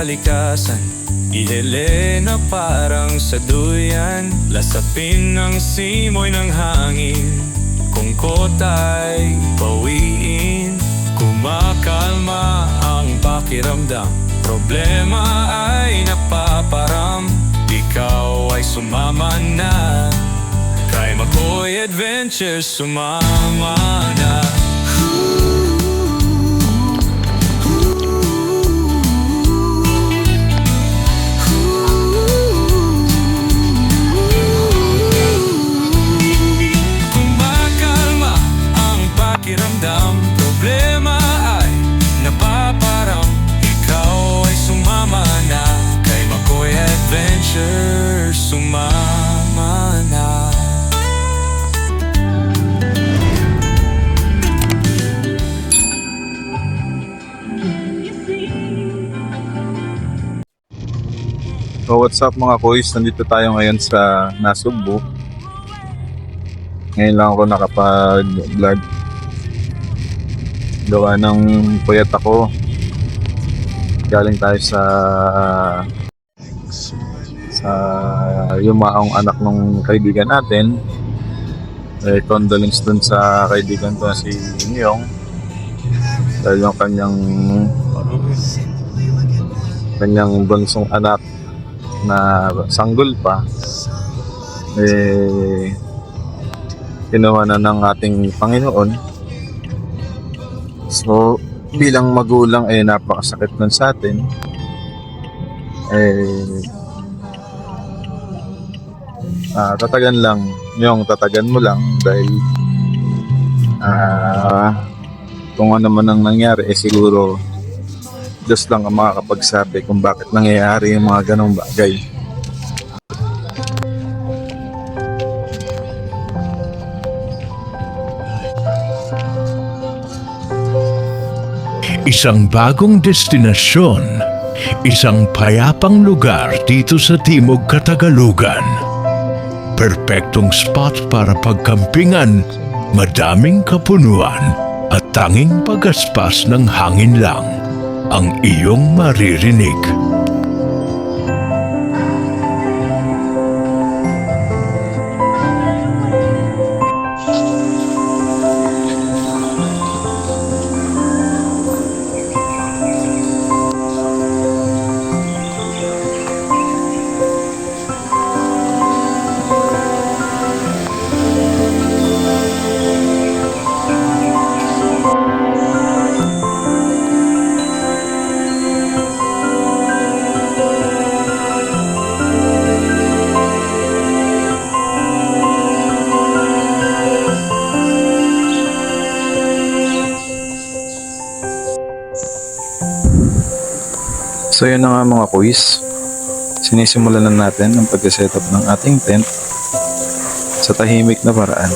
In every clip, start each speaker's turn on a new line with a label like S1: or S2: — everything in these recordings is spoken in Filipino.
S1: kalikasan Ihele na parang sa duyan Lasapin ng simoy ng hangin. Kung kota'y bawiin Kumakalma ang pakiramdam. Problema ay napaparam. Ikaw ay sumama na. Kay McCoy Adventures sumama na
S2: what's up mga boys, nandito tayo ngayon sa Nasugbu. Ngayon lang ako nakapag-vlog. Gawa ng puyat ako. Galing tayo sa sa yumaong anak ng kaibigan natin. Eh, condolence dun sa kaibigan ko si Nyong. Dahil yung kanyang kanyang bunsong anak na sanggol pa eh kinuha na ng ating Panginoon. So bilang magulang eh napakasakit nun sa atin. Eh ah, tatagan lang. Yung tatagan mo lang dahil ah kung ano man ang nangyari eh siguro Diyos lang ang makakapagsabi kung bakit nangyayari yung mga ganong bagay.
S3: Isang bagong destinasyon, isang payapang lugar dito sa Timog Katagalugan. Perpektong spot para pagkampingan, madaming kapunuan at tanging pagaspas ng hangin lang ang iyong maririnig.
S2: So yun na nga mga kuis. Sinisimulan na natin ang pag-setup ng ating tent sa tahimik na paraan.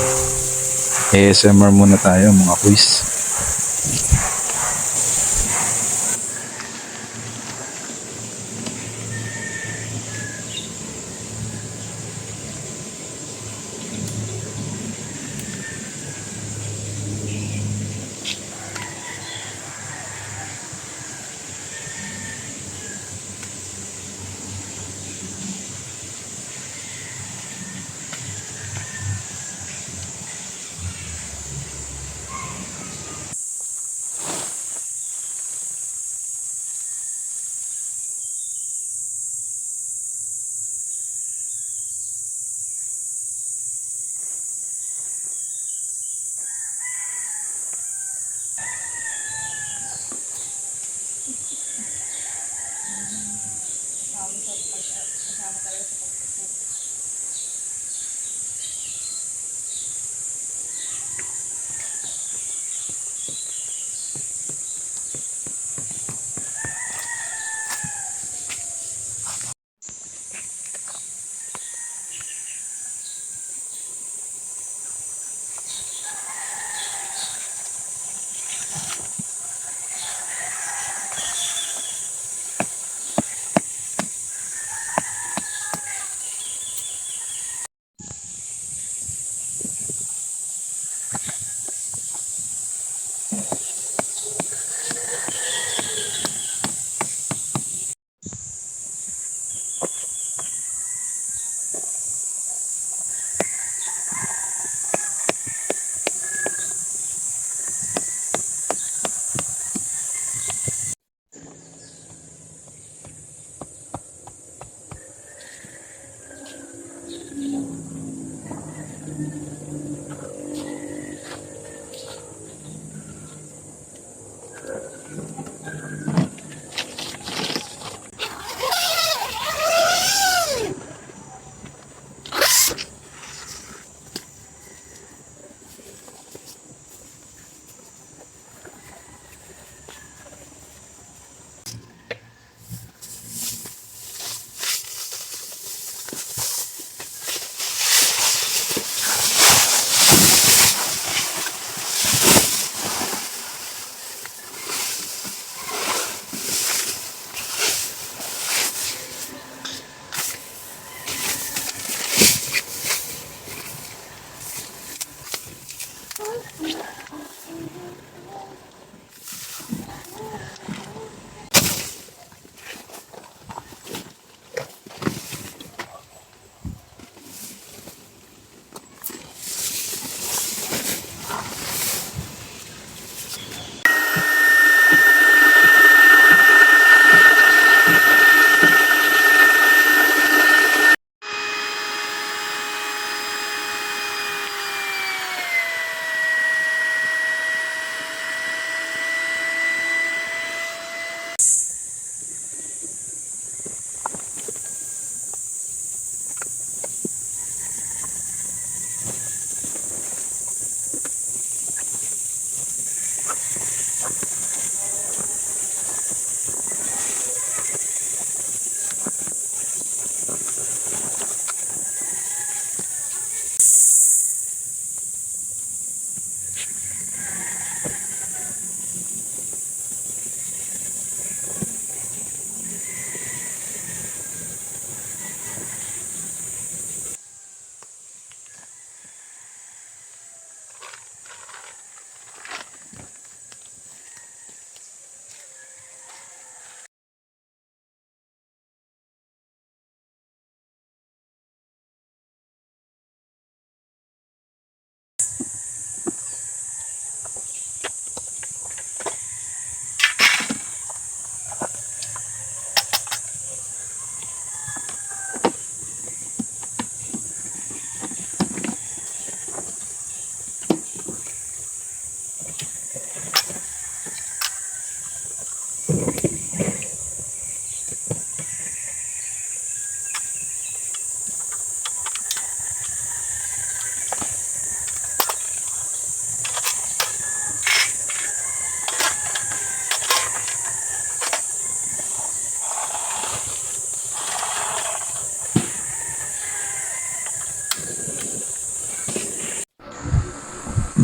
S2: ASMR muna tayo mga kuis.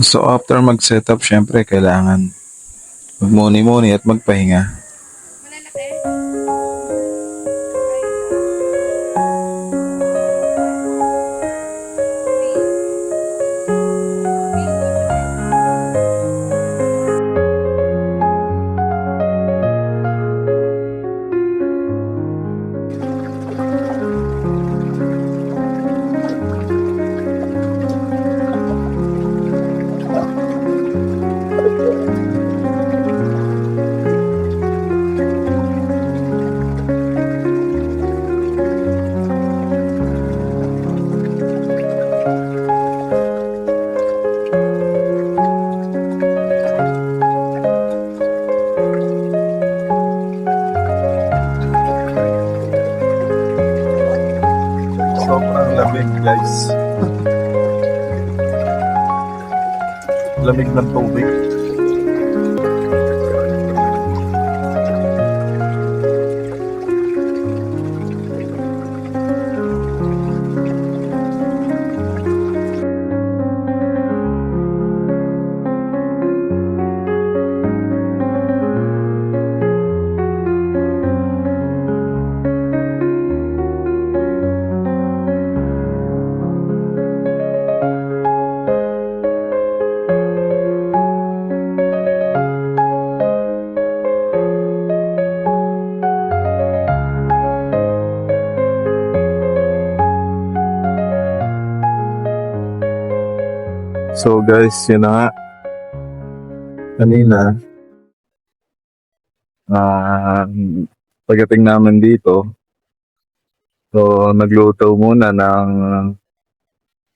S2: So after mag-setup, syempre kailangan magmuni-muni at magpahinga. Ng tubig. So guys, yun na nga. Kanina, ah pagdating namin dito, so nagluto muna ng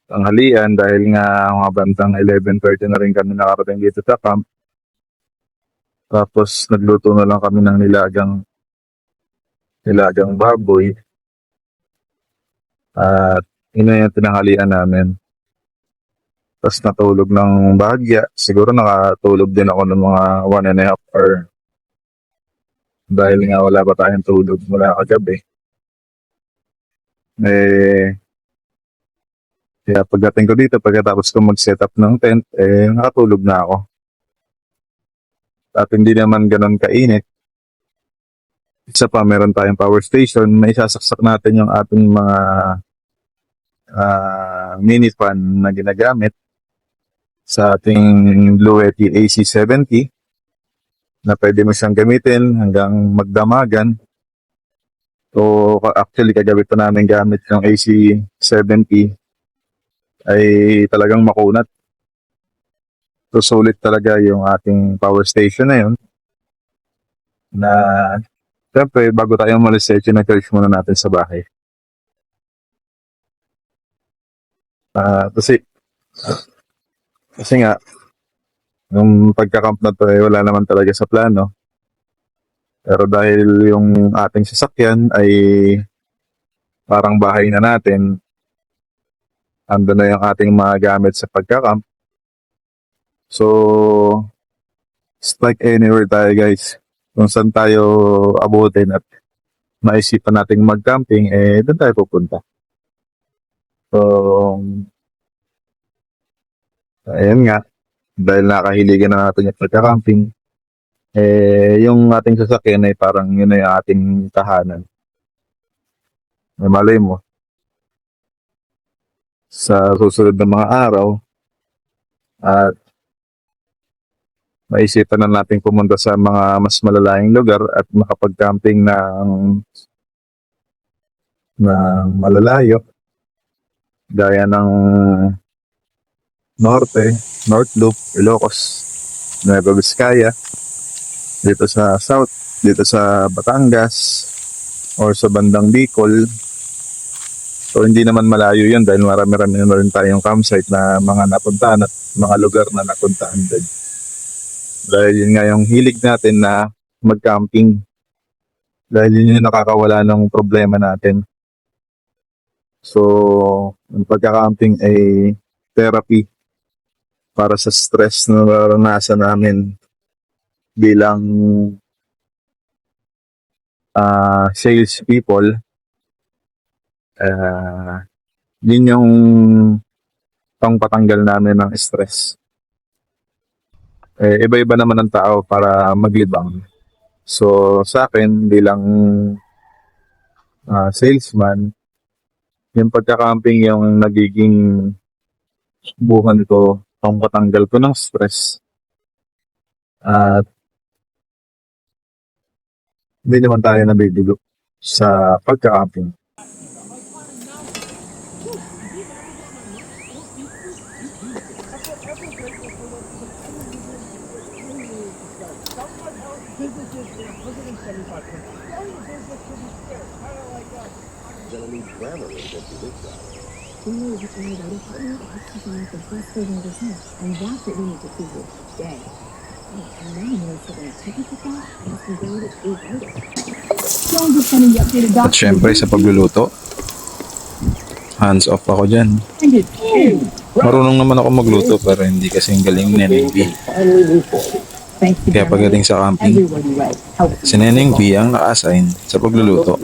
S2: tanghalian dahil nga mga bandang 11.30 na rin kami nakarating dito sa camp. Tapos nagluto na lang kami ng nilagang nilagang baboy. At yun na yung tinanghalian namin. Tapos natulog ng bahagya. Siguro nakatulog din ako ng mga one and a half hour. Dahil nga wala pa tayong tulog mula kagabi. Eh, kaya pagdating ko dito, pagkatapos ko mag-set up ng tent, eh, nakatulog na ako. At hindi naman ganun kainit. Isa pa, meron tayong power station. May sasaksak natin yung ating mga ah, mini fan na ginagamit sa ating Blue Yeti AC70 na pwede mo siyang gamitin hanggang magdamagan. So, actually, kagabi pa namin gamit yung AC70 ay talagang makunat. So, sulit talaga yung ating power station na yun. Na, syempre, bago tayo umalis, eh, charge muna natin sa bahay. Ah, kasi, kasi nga, nung pagkakamp na to, eh, wala naman talaga sa plano. Pero dahil yung ating sasakyan ay parang bahay na natin, ando na yung ating mga gamit sa pagkakamp. So, it's like anywhere tayo guys. Kung saan tayo abutin at maisipan nating mag-camping, eh, doon tayo pupunta. So, ayan nga, dahil nakahiligan na natin yung pagka-camping, eh, yung ating sasakyan ay parang yun yung ating tahanan. May malay mo, sa susunod na mga araw, at maisipan na natin pumunta sa mga mas malalayang lugar at makapag-camping ng na malalayo gaya ng Norte, North Loop, Ilocos, Nueva Vizcaya, dito sa South, dito sa Batangas, or sa bandang Bicol. So hindi naman malayo yun dahil marami-rami na rin tayong campsite na mga napuntahan at mga lugar na napuntahan din. Dahil yun nga yung hilig natin na mag-camping. Dahil yun yung nakakawala ng problema natin. So, ang pagka-camping ay therapy para sa stress na naranasan namin bilang ah sales people. Ah, yun yung pangpatanggal namin ng stress. Eh, iba-iba naman ang tao para maglibang. So, sa akin, bilang ah, salesman, yung pagka-camping yung nagiging buhan ko, pangpatanggal ko ng stress. At hindi naman tayo nabibigo sa
S4: need to find out if we have to find the best version of yourself. And that's what we need to figure today. And then we'll sit and take it that and we go to eight later.
S2: At syempre sa pagluluto, hands off ako dyan. Marunong naman ako magluto pero hindi kasing galing ni Neneng B. Kaya pagdating sa camping, si Neneng B ang naka-assign sa pagluluto.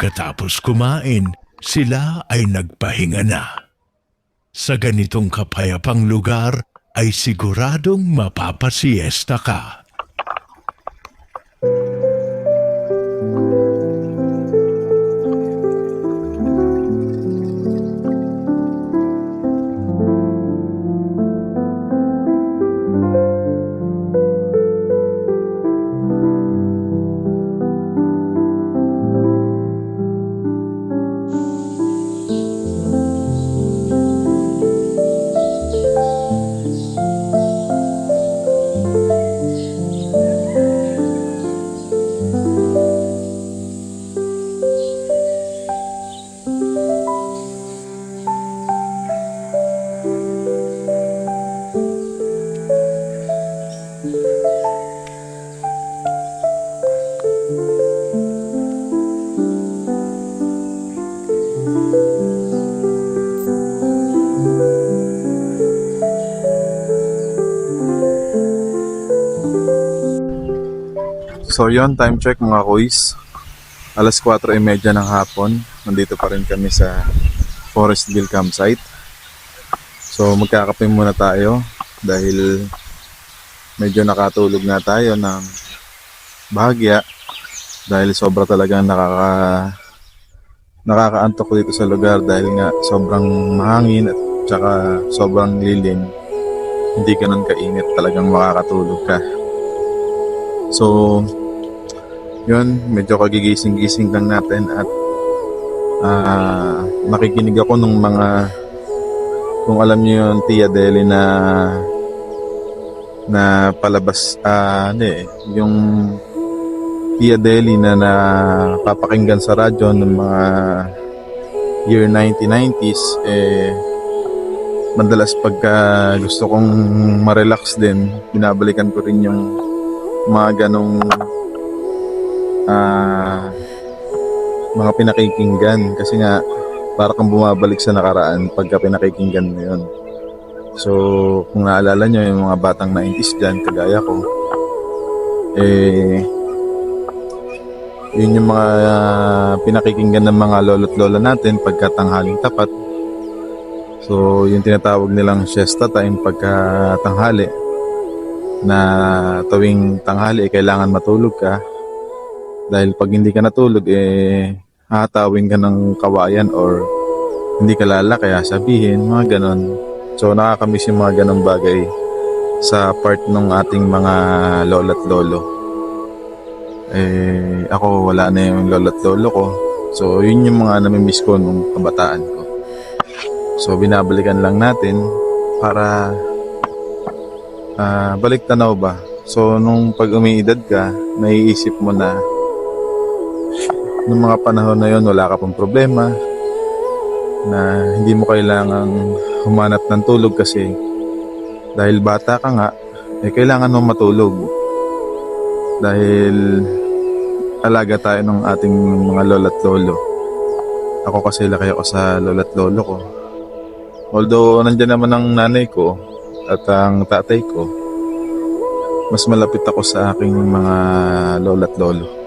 S3: Pagkatapos kumain, sila ay nagpahinga na. Sa ganitong kapayapang lugar ay siguradong mapapasiesta ka.
S2: So yon time check mga kuys. Alas 4.30 ng hapon. Nandito pa rin kami sa Forestville campsite. So magkakape muna tayo dahil medyo nakatulog na tayo ng bahagya dahil sobra talagang nakaka nakakaantok dito sa lugar dahil nga sobrang mahangin at saka sobrang lilim hindi ganun kainit talagang makakatulog ka so yun medyo kagigising-gising lang natin at ah makikinig ako ng mga kung alam niyo yung Tia Deli na na palabas, ah, ano eh, yung Pia Deli na napapakinggan sa radyo ng mga year 1990s, eh, madalas pagka gusto kong ma-relax din, binabalikan ko rin yung mga ganong ah, mga pinakikinggan kasi nga para kang bumabalik sa nakaraan pagka pinakikinggan mo yun. So, kung naalala nyo yung mga batang 90s dyan, kagaya ko, eh, yun yung mga ah, pinakikinggan ng mga lolo't lola natin pagka tanghaling tapat. So, yung tinatawag nilang siesta time pagka tanghali na tuwing tanghali eh, kailangan matulog ka dahil pag hindi ka natulog eh hahatawin ka ng kawayan or hindi ka lala kaya sabihin mga ganon. So nakakamiss yung mga ganong bagay sa part ng ating mga lola't lolo. Eh ako wala na yung lola't lolo ko. So yun yung mga namimiss ko nung kabataan ko. So binabalikan lang natin para ah, balik tanaw ba? So nung pag umiidad ka naiisip mo na Noong mga panahon na yon wala ka pong problema na hindi mo kailangang humanap ng tulog kasi dahil bata ka nga, eh kailangan mo matulog. Dahil alaga tayo ng ating mga lola't lolo. Ako kasi laki ako sa lola't lolo ko. Although nandyan naman ang nanay ko at ang tatay ko, mas malapit ako sa aking mga lola't lolo.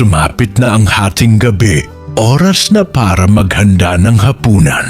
S3: Sumapit na ang hating gabi, oras na para maghanda ng hapunan.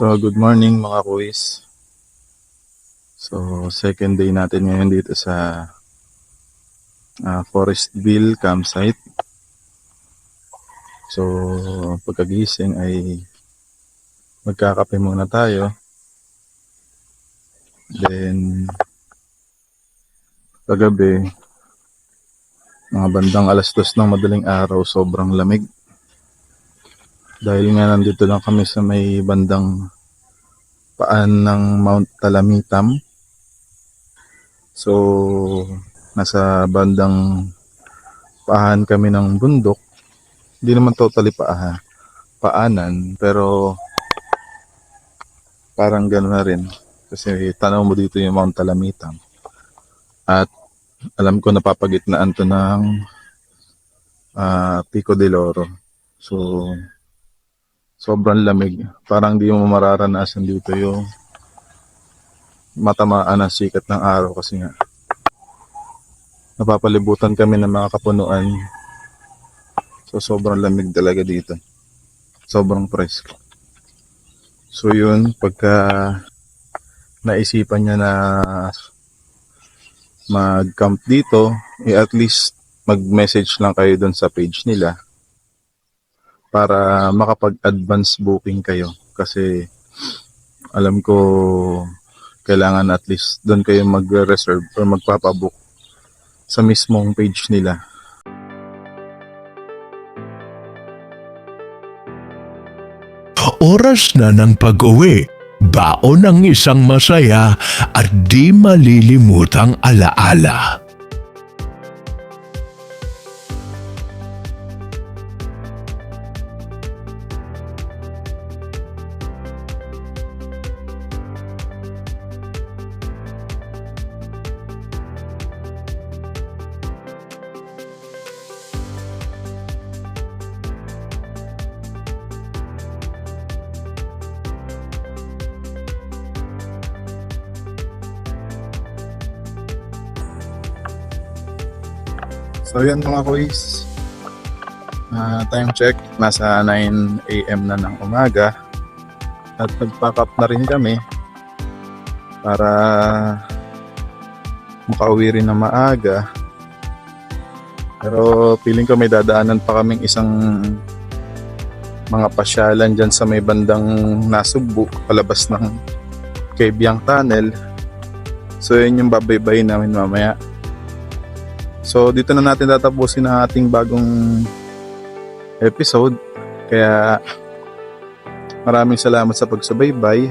S2: So, good morning mga kuis. So, second day natin ngayon dito sa ah, Forestville campsite. So, pagkagising ay magkakape muna tayo. Then, kagabi, mga bandang alas dos ng madaling araw, sobrang lamig. Dahil nga nandito lang kami sa may bandang paan ng Mount Talamitam. So, nasa bandang paahan kami ng bundok. Hindi naman totally paahan. Paanan, pero parang gano'n na rin. Kasi tanaw mo dito yung Mount Talamitam. At alam ko napapagitnaan to ng ah, Pico de Loro. So, sobrang lamig. Parang di mo mararanasan dito yung matamaan ng sikat ng araw kasi nga napapalibutan kami ng mga kapunuan. So sobrang lamig talaga dito. Sobrang presko. So yun, pagka naisipan niya na mag-camp dito, eh at least mag-message lang kayo doon sa page nila para makapag-advance booking kayo. Kasi alam ko kailangan at least doon kayo magre-reserve or magpapabook sa mismong page nila.
S3: Oras na ng pag-uwi. Baon ang isang masaya at di malilimutang alaala.
S2: Mga kuys. Ah, time check, nasa 9 a.m. na ng umaga. At nag-pack up na rin kami para makauwi rin na maaga. Pero feeling ko may dadaanan pa kaming isang mga pasyalan dyan sa may bandang Nasugbu, palabas ng Kebyang Tunnel. So yun yung babaybay namin mamaya. So dito na natin tatapusin ang ating bagong episode. Kaya maraming salamat sa pagsubaybay.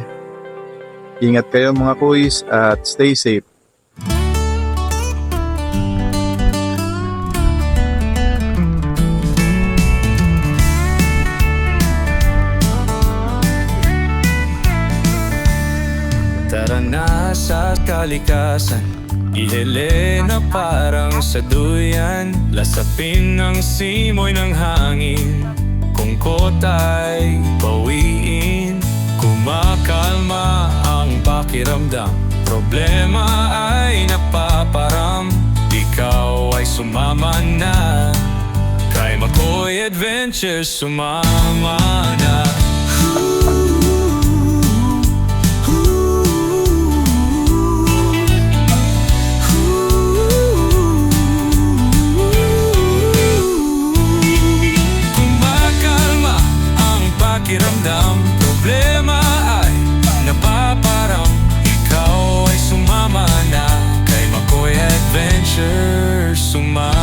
S2: Ingat kayo mga kuys at stay safe.
S1: Tara na sa kalikasan Ihele na parang sa duyan Lasapin ang simoy ng hangin. Kung kotay bawiin Kumakalma ang pakiramdam. Problema ay napaparam. Ikaw ay sumama na. Kay McCoy Adventures sumama pleasure so much.